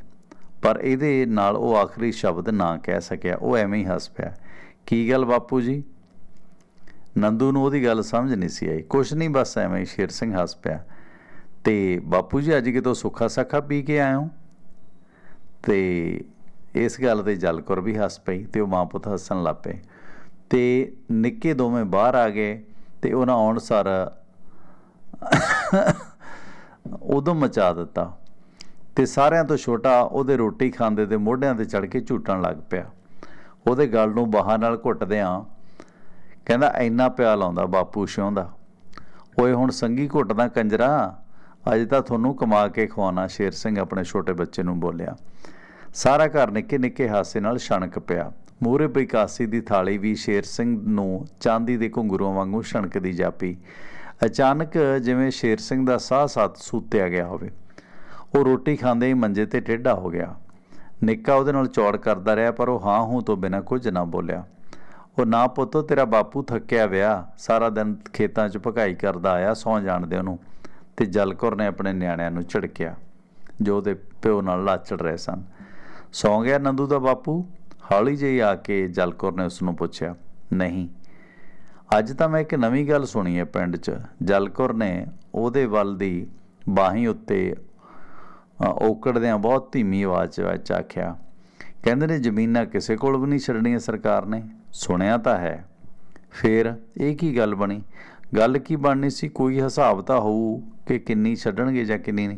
Speaker 1: ਪਰ ਇਹਦੇ ਨਾਲ ਉਹ ਆਖਰੀ ਸ਼ਬਦ ਨਾ ਕਹਿ ਸਕਿਆ। ਉਹ ਐਵੇਂ ਹੀ ਹੱਸ ਪਿਆ। ਕੀ ਗੱਲ ਬਾਪੂ ਜੀ? ਨੰਦੂ ਨੂੰ ਉਹਦੀ ਗੱਲ ਸਮਝ ਨਹੀਂ ਸੀ ਆਈ। ਕੁਛ ਨਹੀਂ, ਬਸ ਐਵੇਂ ਹੀ ਸ਼ੇਰ ਸਿੰਘ ਹੱਸ ਪਿਆ। ਤੇ ਬਾਪੂ ਜੀ, ਅੱਜ ਕਿਤੋਂ ਸੁੱਖਾ ਸਾਖਾ ਪੀ ਕੇ ਆਇਓ ਹੋ? ਤੇ ਇਸ ਗੱਲ ਤੇ ਜਲਕੌਰ ਵੀ ਹੱਸ ਪਈ ਤੇ ਉਹ ਮਾਂ ਪੁੱਤ ਹੱਸਣ ਲੱਗ ਪਏ। ਤੇ ਨਿੱਕੇ ਦੋਵੇਂ ਬਾਹਰ ਆ ਗਏ ਤੇ ਉਹਨਾਂ ਆਉਣ ਸਾਰ ਉਦੋਂ ਮਚਾ ਦਿੱਤਾ। ਤੇ ਸਾਰਿਆਂ ਤੋਂ ਛੋਟਾ ਉਹਦੇ ਰੋਟੀ ਖਾਂਦੇ ਤੇ ਮੋਢਿਆਂ ਤੇ ਚੜ ਕੇ ਝੂਟਣ ਲੱਗ ਪਿਆ। ਉਹਦੇ ਗਲ ਨੂੰ ਬਾਹਾਂ ਨਾਲ ਘੁੱਟਦਿਆਂ ਕਹਿੰਦਾ ਇੰਨਾ ਪਿਆ ਲਾਉਂਦਾ ਬਾਪੂ ਸਿਉਂ ਦਾ ਓਏ ਹੁਣ ਸੰਗੀ ਘੁੱਟਦਾ ਕੰਜਰਾ, ਅੱਜ ਤਾਂ ਤੁਹਾਨੂੰ ਕਮਾ ਕੇ ਖਵਾਉਣਾ, ਸ਼ੇਰ ਸਿੰਘ ਆਪਣੇ ਛੋਟੇ ਬੱਚੇ ਨੂੰ ਬੋਲਿਆ। ਸਾਰਾ ਘਰ ਨਿੱਕੇ ਨਿੱਕੇ ਹਾਸੇ ਨਾਲ ਛਣਕ ਪਿਆ। ਮੂਹਰੇ ਪਈ ਦੀ ਥਾਲੀ ਵੀ ਸ਼ੇਰ ਸਿੰਘ ਨੂੰ ਚਾਂਦੀ ਦੇ ਘੁੰਗਰੂਆਂ ਵਾਂਗੂ ਛਣਕਦੀ ਜਾਪੀ। ਅਚਾਨਕ ਜਿਵੇਂ ਸ਼ੇਰ ਸਿੰਘ ਦਾ ਸਾਹ ਸਾਥ ਸੂਤਿਆ ਗਿਆ ਹੋਵੇ, ਉਹ ਰੋਟੀ ਖਾਂਦੇ ਹੀ ਮੰਜੇ ਤੇ ਟੇਢਾ ਹੋ ਗਿਆ। ਨਿੱਕਾ ਉਹਦੇ ਨਾਲ ਚੌੜ ਕਰਦਾ ਰਿਹਾ, ਪਰ ਉਹ ਹਾਂ ਹੂੰ ਤੋਂ ਬਿਨਾਂ ਕੁਝ ਨਾ ਬੋਲਿਆ। ਉਹ, ਨਾ ਪੁੱਤ, ਤੇਰਾ ਬਾਪੂ ਥੱਕਿਆ ਵਿਆ। ਸਾਰਾ ਦਿਨ ਖੇਤਾਂ 'ਚ ਭਕਾਈ ਕਰਦਾ ਆਇਆ ਸੌਂ ਜਾਣਦੇ ਉਹਨੂੰ ਤੇ ਜਲਕੌਰ ਨੇ ਆਪਣੇ ਨਿਆਣਿਆਂ ਨੂੰ ਝਿੜਕਿਆ, ਜੋ ਉਹਦੇ ਪਿਓ ਨਾਲ ਲਾਚੜ ਰਹੇ ਸਨ। ਸੌਂ ਗਿਆ ਨੰਦੂ ਦਾ ਬਾਪੂ? ਹੌਲੀ ਜਿਹੀ ਆ ਕੇ ਜਲਕੌਰ ਨੇ ਉਸ ਨੂੰ ਪੁੱਛਿਆ ਨਹੀਂ ਅੱਜ ਤਾਂ ਮੈਂ ਇੱਕ ਨਵੀਂ ਗੱਲ ਸੁਣੀ ਹੈ ਪਿੰਡ 'ਚ। ਜਲਕੌਰ ਨੇ ਉਹਦੇ ਵੱਲ ਦੀ ਬਾਹੀਂ ਉੱਤੇ ਅ, ਔਕੜਦਿਆਂ ਬਹੁਤ ਧੀਮੀ ਆਵਾਜ਼ ਵਿੱਚ ਆਖਿਆ ਕਹਿੰਦੇ ਨੇ ਜ਼ਮੀਨਾਂ ਕਿਸੇ ਕੋਲ ਵੀ ਨਹੀਂ ਛੱਡਣੀਆਂ ਸਰਕਾਰ ਨੇ? ਸੁਣਿਆ ਤਾਂ ਹੈ। ਫੇਰ ਇਹ ਕੀ ਗੱਲ ਬਣੀ? ਗੱਲ ਕੀ ਬਣਨੀ ਸੀ? ਕੋਈ ਹਿਸਾਬ ਤਾਂ ਹੋਊ ਕਿ ਕਿੰਨੀ ਛੱਡਣਗੇ ਜਾਂ ਕਿੰਨੀ ਨਹੀਂ?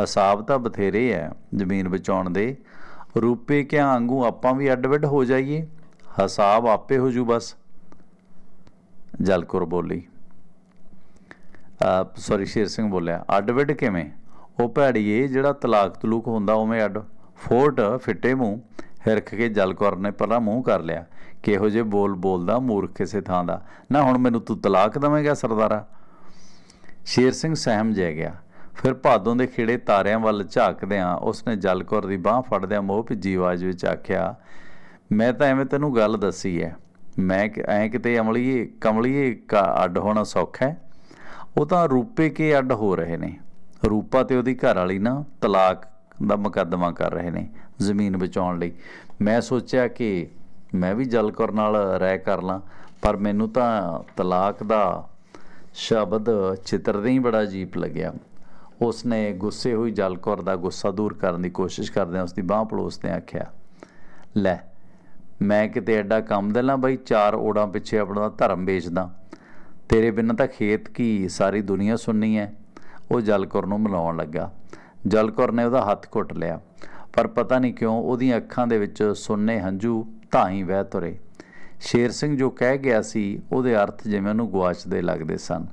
Speaker 1: ਹਿਸਾਬ ਤਾਂ ਬਥੇਰੇ ਹੈ ਜ਼ਮੀਨ ਬਚਾਉਣ ਦੇ ਰੂਪੇ ਕਿਆਂ ਆਂਗੂ ਆਪਾਂ ਵੀ ਅੱਡ-ਵਿੱਡ ਹੋ ਜਾਈਏ? ਹਿਸਾਬ ਆਪੇ ਹੋ ਜੂ ਬਸ। ਜਲਕੌਰ ਬੋਲੀ। ਆ ਸੌਰੀ ਸ਼ੇਰ ਸਿੰਘ ਬੋਲਿਆ ਅੱਡ-ਵਿੱਡ ਕਿਵੇਂ? ਉਹ ਭੈੜੀਏ, ਜਿਹੜਾ ਤਲਾਕ ਤਲੂਕ ਹੁੰਦਾ ਉਵੇਂ ਅੱਡ। ਫੋਟ, ਫਿੱਟੇ ਮੂੰਹ, ਹਿਰਖ ਕੇ ਜਲਕੌਰ ਨੇ ਪਹਿਲਾਂ ਮੂੰਹ ਕਰ ਲਿਆ। ਕਿਹੋ ਜੇ ਬੋਲ ਬੋਲਦਾ, ਮੂਰਖ ਕਿਸੇ ਥਾਂ ਦਾ। ਨਾ ਹੁਣ ਮੈਨੂੰ ਤੂੰ ਤਲਾਕ ਦਵੇਂਗਾ ਸਰਦਾਰਾ। ਸ਼ੇਰ ਸਿੰਘ ਸਹਿਮ ਜੈ ਗਿਆ। ਫਿਰ ਭਾਦੋਂ ਦੇ ਖੇੜੇ ਤਾਰਿਆਂ ਵੱਲ ਝਾਕਦਿਆਂ ਉਸਨੇ ਜਲਕੌਰ ਦੀ ਬਾਹ ਫੜਦਿਆਂ ਮੋਹ ਭਿੱਜੀ ਆਵਾਜ਼ ਵਿੱਚ ਆਖਿਆ, ਮੈਂ ਤਾਂ ਐਵੇਂ ਤੈਨੂੰ ਗੱਲ ਦੱਸੀ ਐ। ਮੈਂ ਕਿ- ਐਂ ਕਿਤੇ ਅਮਲੀਏ, ਕਮਲੀਏ ਕਾ- ਅੱਡ ਹੋਣਾ ਸੌਖਾ ਹੈ ਉਹ ਤਾਂ ਰੂਪੇ ਕੇ ਅੱਡ ਹੋ ਰਹੇ ਨੇ। ਰੂਪਾ ਤੇ ਉਹਦੀ ਘਰ ਵਾਲੀ ਨਾ ਤਲਾਕ ਦਾ ਮੁਕੱਦਮਾ ਕਰ ਰਹੇ ਨੇ ਜ਼ਮੀਨ ਬਚਾਉਣ ਲਈ। ਮੈਂ ਸੋਚਿਆ ਕਿ ਮੈਂ ਵੀ ਜਲਕੌਰ ਨਾਲ ਰਾਇ ਕਰ ਲਾਂ, ਪਰ ਮੈਨੂੰ ਤਾਂ ਤਲਾਕ ਦਾ ਸ਼ਬਦ ਚਿੱਤਰਦੇ ਹੀ ਬੜਾ ਅਜੀਬ ਲੱਗਿਆ। ਉਸਨੇ ਗੁੱਸੇ ਹੋਈ ਜਲਕੌਰ ਦਾ ਗੁੱਸਾ ਦੂਰ ਕਰਨ ਦੀ ਕੋਸ਼ਿਸ਼ ਕਰਦਿਆਂ ਉਸਦੀ ਬਾਹ ਪਲੋਸਦੇ ਆਖਿਆ, ਲੈ, ਮੈਂ ਕਿਤੇ ਐਡਾ ਕੰਮ ਦਿਲਾਂ ਬਈ, ਚਾਰ ਓੜਾਂ ਪਿੱਛੇ ਆਪਣਾ ਧਰਮ ਵੇਚਦਾ। ਤੇਰੇ ਬਿਨਾਂ ਤਾਂ ਖੇਤ ਕੀ, ਸਾਰੀ ਦੁਨੀਆ ਸੁਣਨੀ ਹੈ ਉਹ ਜਲਕੌਰ ਨੂੰ ਮਿਲਾਉਣ ਲੱਗਾ। ਜਲਕੌਰ ਨੇ ਉਹਦਾ ਹੱਥ ਘੁੱਟ ਲਿਆ। ਪਰ ਪਤਾ ਨਹੀਂ ਕਿਉਂ ਉਹਦੀਆਂ ਅੱਖਾਂ ਦੇ ਵਿੱਚ ਸੁੰਨੇ ਹੰਝੂ ਧਾਈ ਵਹਿ ਤੁਰੇ। ਸ਼ੇਰ ਸਿੰਘ ਜੋ ਕਹਿ ਗਿਆ ਸੀ, ਉਹਦੇ ਅਰਥ ਜਿਵੇਂ ਉਹਨੂੰ ਗਵਾਚਦੇ ਲੱਗਦੇ ਸਨ।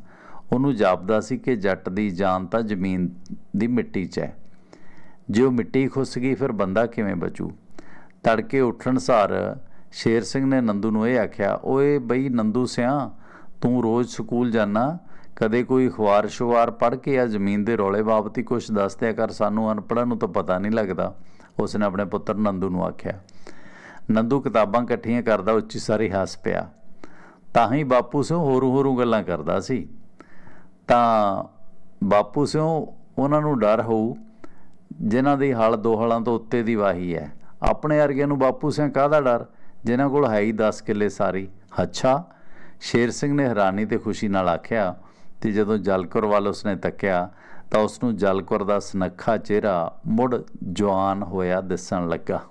Speaker 1: ਉਹਨੂੰ ਜਾਪਦਾ ਸੀ ਕਿ ਜੱਟ ਦੀ ਜਾਨ ਤਾਂ ਜ਼ਮੀਨ ਦੀ ਮਿੱਟੀ 'ਚ ਹੈ। ਜੇ ਉਹ ਮਿੱਟੀ ਖੁੱਸ ਗਈ, ਫਿਰ ਬੰਦਾ ਕਿਵੇਂ ਬਚੂ? ਤੜਕੇ ਉੱਠਣ ਸਾਰ ਸ਼ੇਰ ਸਿੰਘ ਨੇ ਨੰਦੂ ਨੂੰ ਇਹ ਆਖਿਆ, ਓਏ ਬਈ ਨੰਦੂ ਸਿਆ, ਤੂੰ ਰੋਜ਼ ਸਕੂਲ ਜਾਣਾ ਕਦੇ ਕੋਈ ਅਖਬਾਰ ਸ਼ੁਵਾਰ ਪੜ੍ਹ ਕੇ ਆ ਜ਼ਮੀਨ ਦੇ ਰੌਲੇ ਬਾਬਤ ਹੀ ਕੁਝ ਦੱਸ ਕਰ? ਸਾਨੂੰ ਅਨਪੜ੍ਹਾਂ ਨੂੰ ਤਾਂ ਪਤਾ ਨਹੀਂ ਲੱਗਦਾ। ਉਸ ਨੇ ਆਪਣੇ ਪੁੱਤਰ ਨੰਦੂ ਨੂੰ ਆਖਿਆ। ਨੰਦੂ ਕਿਤਾਬਾਂ ਇਕੱਠੀਆਂ ਕਰਦਾ, ਉੱਚੀ ਸਾਰੀ ਹੱਸ ਪਿਆ। ਤਾਂ ਹੀ ਬਾਪੂ ਸੋ ਹੋਰੂ ਹੋਰੂ ਗੱਲਾਂ ਕਰਦਾ ਸੀ। ਤਾਂ ਬਾਪੂ ਸਿਓ, ਉਹਨਾਂ ਨੂੰ ਡਰ ਹੋਊ, ਜਿਨ੍ਹਾਂ ਦੀ ਹਲ ਦੋ ਹਲਾਂ ਤੋਂ ਉੱਤੇ ਦੀ ਵਾਹੀ ਹੈ। ਆਪਣੇ ਵਰਗਿਆਂ ਨੂੰ ਬਾਪੂ ਸਿਆਂ ਕਾਹਦਾ ਡਰ? ਜਿਨ੍ਹਾਂ ਕੋਲ ਹੈ ਹੀ 10 ਕਿੱਲੇ ਸਾਰੀ। ਅੱਛਾ, ਸ਼ੇਰ ਸਿੰਘ ਨੇ ਹੈਰਾਨੀ ਤੇ ਖੁਸ਼ੀ ਨਾਲ ਆਖਿਆ, ਤੇ ਜਦੋਂ ਜਲਕੁਰ ਵੱਲ ਉਸਨੇ ਤੱਕਿਆ, ਤਾਂ ਉਸ ਨੂੰ ਜਲਕੌਰ ਦਾ ਸੁਨੱਖਾ ਚਿਹਰਾ ਮੁੜ ਜਵਾਨ ਹੋਇਆ ਦਿਸਣ ਲੱਗਾ।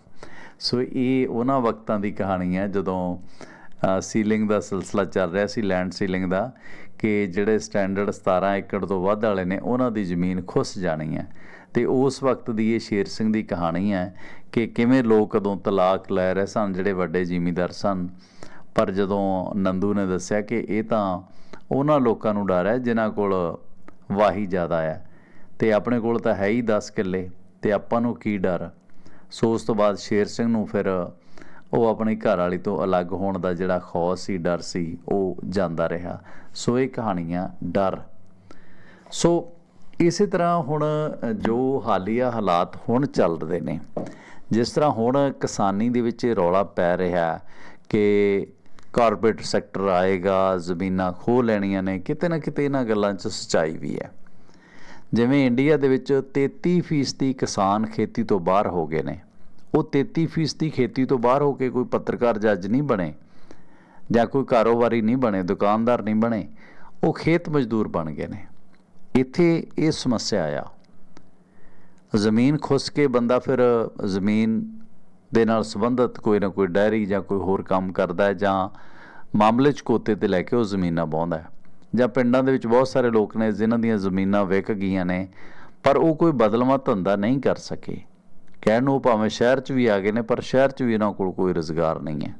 Speaker 1: ਸੋ ਇਹ ਉਹਨਾਂ ਵਕਤਾਂ ਦੀ ਕਹਾਣੀ ਹੈ, ਜਦੋਂ ਸੀਲਿੰਗ ਦਾ ਸਿਲਸਿਲਾ ਚੱਲ ਰਿਹਾ ਸੀ, ਲੈਂਡ ਸੀਲਿੰਗ ਦਾ। ਕਿ ਜਿਹੜੇ ਸਟੈਂਡਰਡ 17 ਏਕੜ ਤੋਂ ਵੱਧ ਵਾਲੇ ਨੇ, ਉਹਨਾਂ ਦੀ ਜ਼ਮੀਨ ਖੁੱਸ ਜਾਣੀ ਹੈ। ਤੇ ਉਸ ਵਕਤ ਦੀ ਇਹ ਸ਼ੇਰ ਸਿੰਘ ਦੀ ਕਹਾਣੀ ਹੈ ਕਿ ਕਿਵੇਂ ਲੋਕ ਕਦੋਂ ਤਲਾਕ ਲੈ ਰਹੇ ਸਨ, ਜਿਹੜੇ ਵੱਡੇ ਜ਼ਿਮੀਂਦਾਰ ਸਨ। ਪਰ ਜਦੋਂ ਨੰਦੂ ਨੇ ਦੱਸਿਆ ਕਿ ਇਹ ਤਾਂ ਉਹਨਾਂ ਲੋਕਾਂ ਨੂੰ ਡਰ ਹੈ, ਜਿਨ੍ਹਾਂ ਕੋਲ ਵਾਹੀ ਜ਼ਿਆਦਾ ਹੈ, ਤੇ ਆਪਣੇ ਕੋਲ ਤਾਂ ਹੈ ਹੀ 10 ਕਿੱਲੇ, ਤੇ ਆਪਾਂ ਨੂੰ ਕੀ ਡਰ? ਸੋ ਉਸ ਤੋਂ ਬਾਅਦ ਸ਼ੇਰ ਸਿੰਘ ਨੂੰ ਫਿਰ ਉਹ ਆਪਣੇ ਘਰ ਵਾਲੀ ਤੋਂ ਅਲੱਗ ਹੋਣ ਦਾ ਜਿਹੜਾ ਖੌਫ ਸੀ ਡਰ ਸੀ ਉਹ ਜਾਂਦਾ ਰਿਹਾ। ਸੋ ਇਹ ਕਹਾਣੀਆਂ ਡਰ। ਸੋ ਇਸੇ ਤਰ੍ਹਾਂ ਹੁਣ ਅ, ਜੋ ਹਾਲੀਆ ਹਾਲਾਤ ਹੁਣ ਚੱਲ ਰਹੇ ਨੇ ਜਿਸ ਤਰ੍ਹਾਂ ਹੁਣ ਕਿਸਾਨੀ ਦੇ ਵਿੱਚ ਇਹ ਰੌਲਾ ਪੈ ਰਿਹਾ ਕਿ ਕਾਰਪੋਰੇਟ ਸੈਕਟਰ ਆਏਗਾ ਜ਼ਮੀਨਾਂ ਖੋਹ ਲੈਣੀਆਂ ਨੇ ਕਿਤੇ ਨਾ ਕਿਤੇ ਇਹਨਾਂ ਗੱਲਾਂ 'ਚ ਸੱਚਾਈ ਵੀ ਹੈ। ਜਿਵੇਂ ਇੰਡੀਆ ਦੇ ਵਿੱਚ 33% ਕਿਸਾਨ ਖੇਤੀ ਤੋਂ ਬਾਹਰ ਹੋ ਗਏ ਨੇ ਉਹ 33% ਖੇਤੀ ਤੋਂ ਬਾਹਰ ਹੋ ਕੇ ਕੋਈ ਪੱਤਰਕਾਰ ਜੱਜ ਨਹੀਂ ਬਣੇ ਜਾਂ ਕੋਈ ਕਾਰੋਬਾਰੀ ਨਹੀਂ ਬਣੇ, ਦੁਕਾਨਦਾਰ ਨਹੀਂ ਬਣੇ, ਉਹ ਖੇਤ ਮਜ਼ਦੂਰ ਬਣ ਗਏ ਨੇ। ਇੱਥੇ ਇਹ ਸਮੱਸਿਆ ਆ ਜ਼ਮੀਨ ਖੁੱਸ ਕੇ ਬੰਦਾ ਫਿਰ ਜ਼ਮੀਨ ਦੇ ਨਾਲ ਸੰਬੰਧਿਤ ਕੋਈ ਨਾ ਕੋਈ ਡਾਇਰੀ ਜਾਂ ਕੋਈ ਹੋਰ ਕੰਮ ਕਰਦਾ ਹੈ ਜਾਂ ਮਾਮਲੇ 'ਚ ਕੋਤੇ ਤੇ ਲੈ ਕੇ ਉਹ ਜ਼ਮੀਨਾਂ ਵਾਹੁੰਦਾ ਹੈ। ਜਾਂ ਪਿੰਡਾਂ ਦੇ ਵਿੱਚ ਬਹੁਤ ਸਾਰੇ ਲੋਕ ਨੇ ਜਿਨ੍ਹਾਂ ਦੀਆਂ ਜ਼ਮੀਨਾਂ ਵਿਕ ਗਈਆਂ ਨੇ, ਪਰ ਉਹ ਕੋਈ ਬਦਲਵਾਂ ਧੰਦਾ ਨਹੀਂ ਕਰ ਸਕੇ। ਕਹਿਣ ਨੂੰ ਭਾਵੇਂ ਸ਼ਹਿਰ 'ਚ ਵੀ ਆ ਗਏ ਨੇ, ਪਰ ਸ਼ਹਿਰ 'ਚ ਵੀ ਇਹਨਾਂ ਕੋਲ ਕੋਈ ਰੁਜ਼ਗਾਰ ਨਹੀਂ ਹੈ।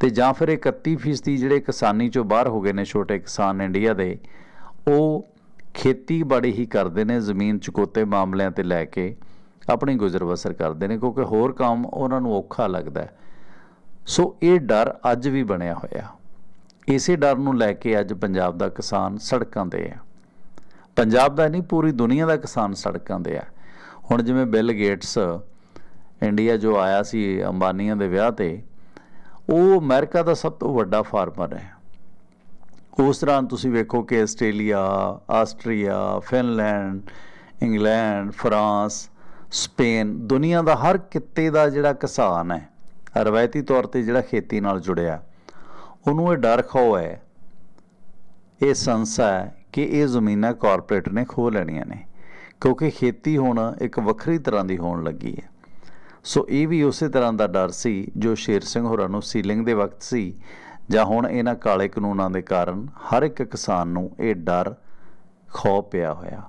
Speaker 1: ਤੇ ਜਾਂ ਫਿਰ 31% ਜਿਹੜੇ ਕਿਸਾਨੀ ਚੋਂ ਬਾਹਰ ਹੋ ਗਏ ਨੇ, ਛੋਟੇ ਕਿਸਾਨ ਇੰਡੀਆ ਦੇ, ਉਹ ਖੇਤੀਬਾੜੀ ਹੀ ਕਰਦੇ ਨੇ, ਜ਼ਮੀਨ ਚੁਕੋਤੇ ਮਾਮਲਿਆਂ ਤੇ ਲੈ ਕੇ ਆਪਣੀ ਗੁਜ਼ਰ ਬਸਰ ਕਰਦੇ ਨੇ, ਕਿਉਂਕਿ ਹੋਰ ਕੰਮ ਉਹਨਾਂ ਨੂੰ ਔਖਾ ਲੱਗਦਾ ਹੈ। ਸੋ ਇਹ ਡਰ ਅੱਜ ਵੀ ਬਣਿਆ ਹੋਇਆ। ਇਸੇ ਡਰ ਨੂੰ ਲੈ ਕੇ ਅੱਜ ਪੰਜਾਬ ਦਾ ਕਿਸਾਨ ਸੜਕਾਂ ਤੇ ਹੈ। ਪੰਜਾਬ ਦਾ ਨਹੀਂ, ਪੂਰੀ ਦੁਨੀਆ ਦਾ ਕਿਸਾਨ ਸੜਕਾਂ ਤੇ ਹੈ। ਹੁਣ ਜਿਵੇਂ ਬਿਲ ਗੇਟਸ ਇੰਡੀਆ ਜੋ ਆਇਆ ਸੀ ਅੰਬਾਨੀਆਂ ਦੇ ਵਿਆਹ ਤੇ, ਉਹ ਅਮਰੀਕਾ ਦਾ ਸਭ ਤੋਂ ਵੱਡਾ ਫਾਰਮਰ ਹੈ। ਉਸ ਤਰ੍ਹਾਂ ਤੁਸੀਂ ਵੇਖੋ ਕਿ Australia, Austria, Finland, England, France, Spain, ਦੁਨੀਆ ਦਾ ਹਰ ਕਿੱਤੇ ਦਾ ਜਿਹੜਾ ਕਿਸਾਨ ਹੈ, ਰਵਾਇਤੀ ਤੌਰ ਤੇ ਜਿਹੜਾ ਖੇਤੀ ਨਾਲ ਜੁੜਿਆ, ਉਹਨੂੰ ਇਹ ਡਰ ਖੋ ਹੈ, ਇਹ ਸੰਸਾ ਹੈ ਕਿ ਇਹ ਜ਼ਮੀਨਾਂ ਕਾਰਪੋਰੇਟ ਨੇ ਖੋਹ ਲੈਣੀਆਂ ਨੇ। ਕਿਉਂਕਿ ਖੇਤੀ ਹੁਣ ਇੱਕ ਵੱਖਰੀ ਤਰ੍ਹਾਂ ਦੀ ਹੋਣ ਲੱਗੀ ਹੈ। ਸੋ ਇਹ ਵੀ ਉਸੇ ਤਰ੍ਹਾਂ ਦਾ ਡਰ ਸੀ ਜੋ ਸ਼ੇਰ ਸਿੰਘ ਹੋਰਾਂ ਨੂੰ ਸੀਲਿੰਗ ਦੇ ਵਕਤ ਸੀ ਜਾਂ ਹੁਣ ਇਹਨਾਂ ਕਾਲੇ ਕਾਨੂੰਨਾਂ ਦੇ ਕਾਰਨ ਹਰ ਇੱਕ ਕਿਸਾਨ ਨੂੰ ਇਹ ਡਰ ਖੋ ਪਿਆ ਹੋਇਆ।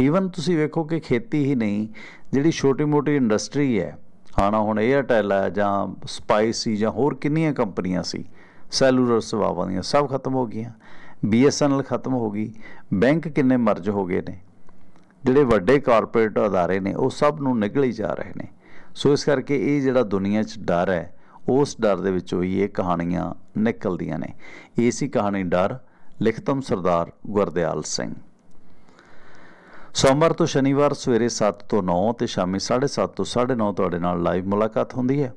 Speaker 1: ਈਵਨ ਤੁਸੀਂ ਵੇਖੋ ਕਿ ਖੇਤੀ ਹੀ ਨਹੀਂ, ਜਿਹੜੀ ਛੋਟੀ-ਮੋਟੀ ਇੰਡਸਟਰੀ ਹੈ ਹਾਣਾ ਹੁਣ 에ਅਰਟੈਲ ਹੈ ਜਾਂ ਸਪਾਈਸੀ ਜਾਂ ਹੋਰ ਕਿੰਨੀਆਂ ਕੰਪਨੀਆਂ ਸੀ ਸੈਲੂਲਰ ਸੇਵਾਵਾਂ ਦੀਆਂ ਸਭ ਖਤਮ ਹੋ ਗਈਆਂ BSNL ਖਤਮ ਹੋ ਗਈ ਬੈਂਕ ਕਿੰਨੇ ਮਰਜ ਹੋ ਗਏ ਨੇ। ਜਿਹੜੇ ਵੱਡੇ ਕਾਰਪੋਰੇਟ ਅਦਾਰੇ ਨੇ, ਉਹ ਸਭ ਨੂੰ ਨਿਕਲ ਹੀ ਜਾ ਰਹੇ ਨੇ। ਸੋ ਇਸ ਕਰਕੇ ਇਹ ਜਿਹੜਾ ਦੁਨੀਆ 'ਚ ਡਰ ਹੈ, ਉਸ ਡਰ ਦੇ ਵਿੱਚੋਂ ਹੀ ਇਹ ਕਹਾਣੀਆਂ ਨਿਕਲਦੀਆਂ ਨੇ। ਇਸੀ ਕਹਾਣੀ ਡਰ, ਲਿਖਤਮ ਸਰਦਾਰ ਗੁਰਦਿਆਲ ਸਿੰਘ। ਸੋਮਵਾਰ ਤੋਂ ਸ਼ਨੀਵਾਰ ਸਵੇਰੇ 7 ਤੋਂ 9 ਤੇ ਸ਼ਾਮੀ 7:30 ਤੋਂ 9:30 ਤੁਹਾਡੇ ਨਾਲ ਲਾਈਵ ਮੁਲਾਕਾਤ ਹੁੰਦੀ ਹੈ।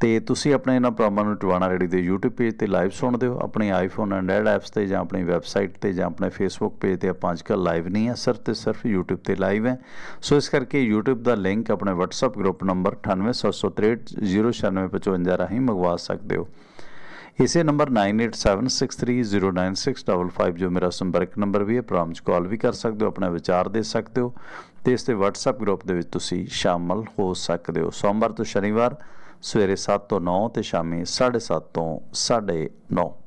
Speaker 1: ਤੇ ਤੁਸੀਂ ਆਪਣੇ ਇਹਨਾਂ ਪ੍ਰੋਗਰਾਮਾਂ ਨੂੰ ਟਿਵਾਣਾ ਰੇਡੀ ਦੇ YouTube ਪੇਜ ਤੇ ਲਾਈਵ ਸੁਣਦੇ ਹੋ, ਆਪਣੇ ਆਈਫੋਨ ਐਂਡਰੋਇਡ ਐਪਸ ਤੇ ਜਾਂ ਆਪਣੀ ਵੈਬਸਾਈਟ ਤੇ ਜਾਂ ਆਪਣੇ Facebook ਪੇਜ ਤੇ ਆਪਾਂ ਅੱਜਕੱਲ ਲਾਈਵ ਨਹੀਂ ਹੈ, ਸਿਰਫ ਤੇ ਸਿਰਫ YouTube ਤੇ ਲਾਈਵ ਹੈ। ਸੋ ਇਸ ਕਰਕੇ YouTube ਦਾ ਲਿੰਕ ਆਪਣੇ WhatsApp ਗਰੁੱਪ ਨੰਬਰ 9876309655 ਰਾਹੀਂ ਮੰਗਵਾ ਸਕਦੇ ਹੋ। ਇਸੇ ਨੰਬਰ 9876309655 ਜੋ ਮੇਰਾ ਸੰਪਰਕ ਨੰਬਰ ਵੀ ਹੈ ਪ੍ਰੋਗਰਾਮ 'ਚ ਕਾਲ ਵੀ ਕਰ ਸਕਦੇ ਹੋ, ਆਪਣਾ ਵਿਚਾਰ ਦੇ ਸਕਦੇ ਹੋ ਤੇ ਇਸ ਤੇ WhatsApp ਗਰੁੱਪ ਦੇ ਵਿੱਚ ਤੁਸੀਂ ਸ਼ਾਮਲ ਹੋ ਸਕਦੇ ਹੋ। ਸੋਮਵਾਰ ਤੋਂ ਸ਼ਨੀਵਾਰ ਸਵੇਰੇ 7 ਤੋਂ 9 ਤੇ ਸ਼ਾਮੀ 7:30 ਤੋਂ 9:30